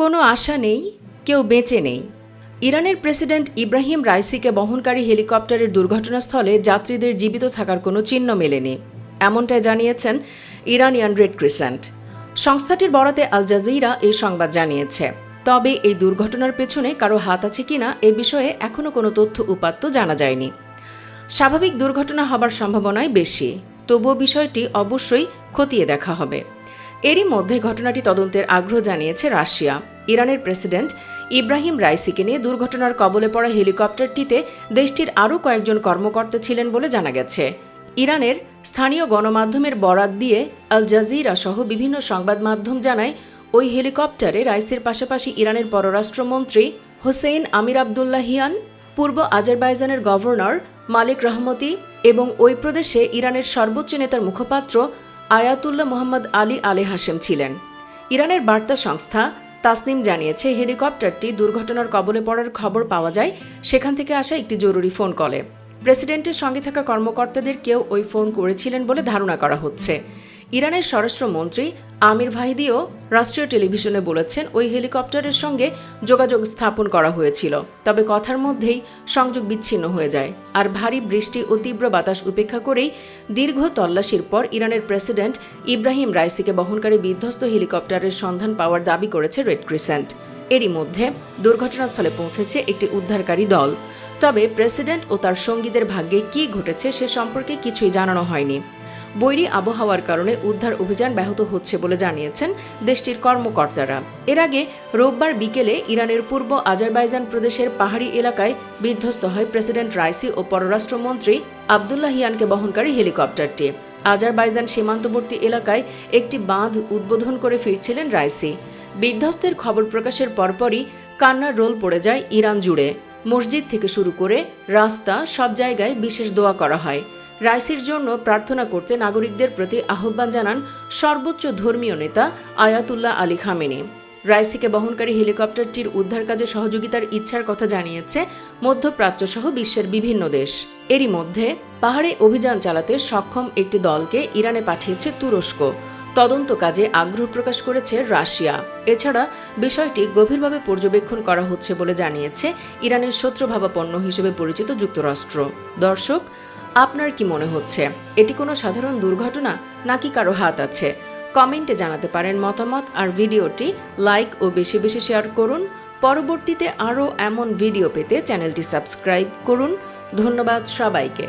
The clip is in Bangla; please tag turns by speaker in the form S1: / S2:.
S1: কোনো আশা নেই, কেউ বেঁচে নেই। ইরানের প্রেসিডেন্ট ইব্রাহিম রাইসিকে বহনকারী হেলিকপ্টারের দুর্ঘটনাস্থলে যাত্রীদের জীবিত থাকার কোনো চিহ্ন মেলেনি, এমনটাই জানিয়েছেন ইরানিয়ান রেড ক্রিসেন্ট। সংস্থাটির বরাতে আল জাজিরা এই সংবাদ জানিয়েছে। তবে এই দুর্ঘটনার পেছনে কারও হাত আছে কিনা এ বিষয়ে এখনও কোনো তথ্য উপাত্ত জানা যায়নি। স্বাভাবিক দুর্ঘটনা হবার সম্ভাবনাই বেশি, তবুও বিষয়টি অবশ্যই খতিয়ে দেখা হবে। এরই মধ্যে ঘটনাটি তদন্তের আগ্রহ জানিয়েছে রাশিয়া। ইরানের প্রেসিডেন্ট ইব্রাহিম রাইসিকে নিয়ে দুর্ঘটনার কবলে পড়া হেলিকপ্টারটিতে দেশটির আরও কয়েকজন কর্মকর্তা ছিলেন বলে জানা গেছে। ইরানের স্থানীয় গণমাধ্যমের বরাত দিয়ে আল জাজিরা সহ বিভিন্ন সংবাদ মাধ্যম জানায়, ওই হেলিকপ্টারে রাইসির পাশাপাশি ইরানের পররাষ্ট্রমন্ত্রী হোসেইন আমির আবদুল্লাহিয়ান, পূর্ব আজারবাইজানের গভর্নর মালিক রহমতি এবং ওই প্রদেশে ইরানের সর্বোচ্চ নেতার মুখপাত্র আয়াতুল্লাহ মোহাম্মদ আলী আলে হাসেম ছিলেন। ইরানের বার্তা সংস্থা তাসনিম জানিয়েছে, হেলিকপ্টারটি দুর্ঘটনার কবলে পড়ার খবর পাওয়া যায়, সেখান থেকে আসা একটি জরুরি ফোন কলে। প্রেসিডেন্টের সঙ্গে থাকা কর্মকর্তাদের কেউ ওই ফোন করেছিলেন বলে ধারণা করা হচ্ছে। ইরানের স্বরাষ্ট্রমন্ত্রী আমির ভাইদিও রাষ্ট্রীয় টেলিভিশনে বলেছেন, ওই হেলিকপ্টারের সঙ্গে যোগাযোগ স্থাপন করা হয়েছিল, তবে কথার মধ্যেই সংযোগ বিচ্ছিন্ন হয়ে যায়। আর ভারী বৃষ্টি ও তীব্র বাতাস উপেক্ষা করেই দীর্ঘ তল্লাশির পর ইরানের প্রেসিডেন্ট ইব্রাহিম রাইসিকে বহনকারী বিধ্বস্ত হেলিকপ্টারের সন্ধান পাওয়ার দাবি করেছে রেড ক্রিসেন্ট। এরই মধ্যে দুর্ঘটনাস্থলে পৌঁছেছে একটি উদ্ধারকারী দল। তবে প্রেসিডেন্ট ও তার সঙ্গীদের ভাগ্যে কী ঘটেছে সে সম্পর্কে কিছুই জানানো হয়নি। বৈরী আবহাওয়ার কারণে উদ্ধার অভিযান ব্যাহত হচ্ছে বলে জানিয়েছেন দেশটির কর্মকর্তারা। এর আগে রোববার বিকেলে ইরানের পূর্ব আজারবাইজান প্রদেশের পাহাড়ি এলাকায় বিধ্বস্ত হয় প্রেসিডেন্ট রাইসি ও পররাষ্ট্রমন্ত্রী আবদুল্লাহিয়ানকে বহনকারী হেলিকপ্টারটি। আজারবাইজান সীমান্তবর্তী এলাকায় একটি বাঁধ উদ্বোধন করে ফিরছিলেন রাইসি। বিধ্বস্তের খবর প্রকাশের পরপরই কান্নার রোল পড়ে যায় ইরান জুড়ে। মসজিদ থেকে শুরু করে রাস্তা, সব জায়গায় বিশেষ দোয়া করা হয়। রাইসির জন্য প্রার্থনা করতে নাগরিকদের প্রতি আহ্বান জানান সর্বোচ্চ ধর্মীয় নেতা আয়াতুল্লাহ আলী খামেনি। রাইসিকে বহনকারী হেলিকপ্টারটির উদ্ধার কাজে সহযোগিতার ইচ্ছার কথা জানিয়েছে মধ্যপ্রাচ্য সহ বিশ্বের বিভিন্ন দেশ। এরই মধ্যে পাহাড়ে অভিযান চালাতে সক্ষম একটি দলকে ইরানে পাঠিয়েছে তুরস্ক। তদন্ত কাজে আগ্রহ প্রকাশ করেছে রাশিয়া। এছাড়া বিষয়টি গভীরভাবে পর্যবেক্ষণ করা হচ্ছে বলে জানিয়েছে ইরানের শত্রুভাবাপন্ন হিসেবে পরিচিত যুক্তরাষ্ট্র। দর্শক আপনার কি মনে হচ্ছে? এটি কোনো সাধারণ দুর্ঘটনা নাকি কারও হাত আছে? কমেন্টে জানাতে পারেন মতামত আর ভিডিওটি লাইক ও বেশি বেশি শেয়ার করুন। পরবর্তীতে আরও এমন ভিডিও পেতে চ্যানেলটি সাবস্ক্রাইব করুন। ধন্যবাদ সবাইকে।